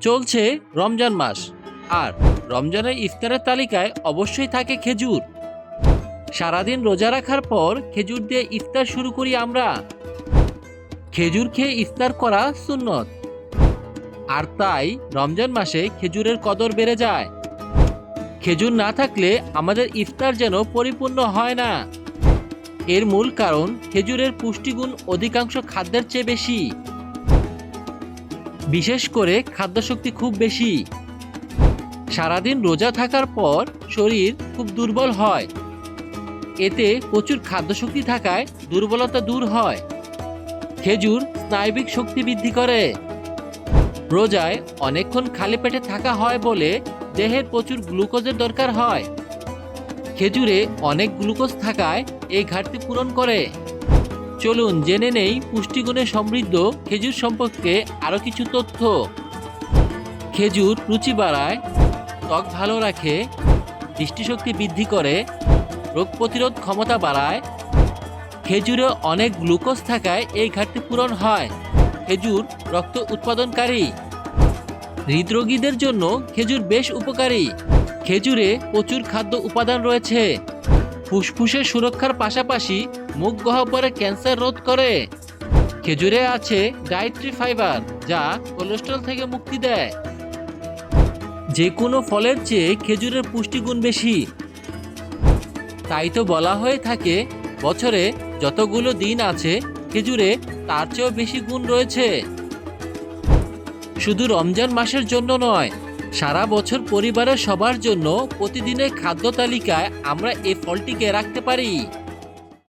চলছে রমজান মাস। আর রমজানের ইফতারের তালিকায় অবশ্যই থাকে খেজুর। সারাদিন রোজা রাখার পর খেজুর দিয়ে ইফতার শুরু করি আমরা। খেজুর খেয়ে ইফতার করা সুন্নত। আর তাই রমজান মাসে খেজুরের কদর বেড়ে যায়। খেজুর না থাকলে আমাদের ইফতার যেন পরিপূর্ণ হয় না। এর মূল কারণ খেজুরের পুষ্টিগুণ অধিকাংশ খাদ্যের চেয়ে বেশি। বিশেষ করে খাদ্যশক্তি খুব বেশি। সারাদিন রোজা থাকার পর শরীর খুব দুর্বল হয়। এতে প্রচুর খাদ্যশক্তি থাকায় দুর্বলতা দূর হয়। খেজুর স্নায়বিক শক্তি বৃদ্ধি করে। রোজায় অনেকক্ষণ খালি পেটে থাকা হয় বলে দেহের প্রচুর গ্লুকোজের দরকার হয়। খেজুরে অনেক গ্লুকোজ থাকায় এই ঘাটতি পূরণ করে। চলুন জেনে নেই পুষ্টিগুণে সমৃদ্ধ খেজুর সম্পর্কে আরও কিছু তথ্য। খেজুর রুচি বাড়ায়, ত্বক ভালো রাখে, দৃষ্টিশক্তি বৃদ্ধি করে, রোগ প্রতিরোধ ক্ষমতা বাড়ায়। খেজুরে অনেক গ্লুকোজ থাকায় এই ঘাটতি পূরণ হয়। খেজুর রক্ত উৎপাদনকারী। হৃদরোগীদের জন্য খেজুর বেশ উপকারী। খেজুরে প্রচুর খাদ্য উপাদান রয়েছে। ফুসফুসের সুরক্ষার পাশাপাশি মুখ গহ্বরে ক্যান্সার রোধ করে। খেজুরে আছে ডায়েট্রি ফাইবার, যা কোলেস্ট্রল থেকে মুক্তি দেয়। যে কোনো ফলের চেয়ে খেজুরের পুষ্টিগুণ বেশি। তাই তো বলা হয়ে থাকে, বছরে যতগুলো দিন আছে, খেজুরে তার চেয়েও বেশি গুণ রয়েছে। শুধু রমজান মাসের জন্য নয় সারা বছর পরিবারের সবার জন্য প্রতিদিনের খাদ্য তালিকায় আমরা এই ফলটিকে রাখতে পারি।